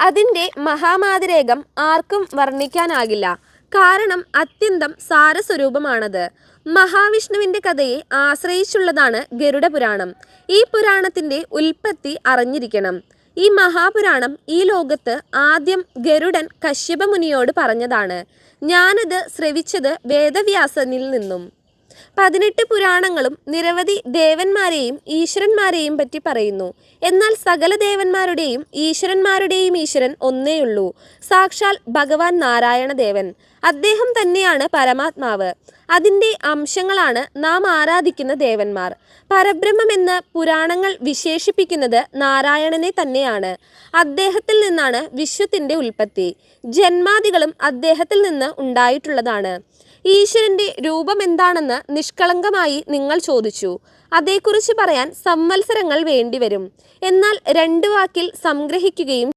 അതിന്റെ മഹാമാതിരേകം ആർക്കും വർണിക്കാനാകില്ല. കാരണം അത്യന്തം സാരസ്വരൂപമാണത്. മഹാവിഷ്ണുവിന്റെ കഥയെ ആശ്രയിച്ചുള്ളതാണ് ഗരുഡ പുരാണം ഈ പുരാണത്തിന്റെ ഉൽപ്പത്തി അറിഞ്ഞിരിക്കണം. ഈ മഹാപുരാണം ഈ ലോകത്ത് ആദ്യം ഗരുഡൻ കശ്യപ മുനിയോട് പറഞ്ഞതാണ്. ഞാനത് ശ്രവിച്ചത് വേദവ്യാസനിൽ നിന്നും. പതിനെട്ട് പുരാണങ്ങളും നിരവധി ദേവന്മാരെയും ഈശ്വരന്മാരെയും പറ്റി പറയുന്നു. എന്നാൽ സകല ദേവന്മാരുടെയും ഈശ്വരന്മാരുടെയും ഈശ്വരൻ ഒന്നേയുള്ളൂ സാക്ഷാൽ ഭഗവാൻ നാരായണ ദേവൻ അദ്ദേഹം തന്നെയാണ് പരമാത്മാവ്. അതിന്റെ അംശങ്ങളാണ് നാം ആരാധിക്കുന്ന ദേവന്മാർ. പരബ്രഹ്മമെന്ന് പുരാണങ്ങൾ വിശേഷിപ്പിക്കുന്നത് നാരായണനെ തന്നെയാണ്. അദ്ദേഹത്തിൽ നിന്നാണ് വിശ്വത്തിന്റെ ഉൽപ്പത്തി. ജന്മാദികളും അദ്ദേഹത്തിൽ നിന്ന് ഉണ്ടായിട്ടുള്ളതാണ്. ഈശ്വരന്റെ രൂപം എന്താണെന്ന് നിഷ്കളങ്കമായി നിങ്ങൾ ചോദിച്ചു. അതേക്കുറിച്ച് പറയാൻ സംവത്സരങ്ങൾ വേണ്ടിവരും. എന്നാൽ രണ്ട് വാക്കിൽ സംഗ്രഹിക്കുകയും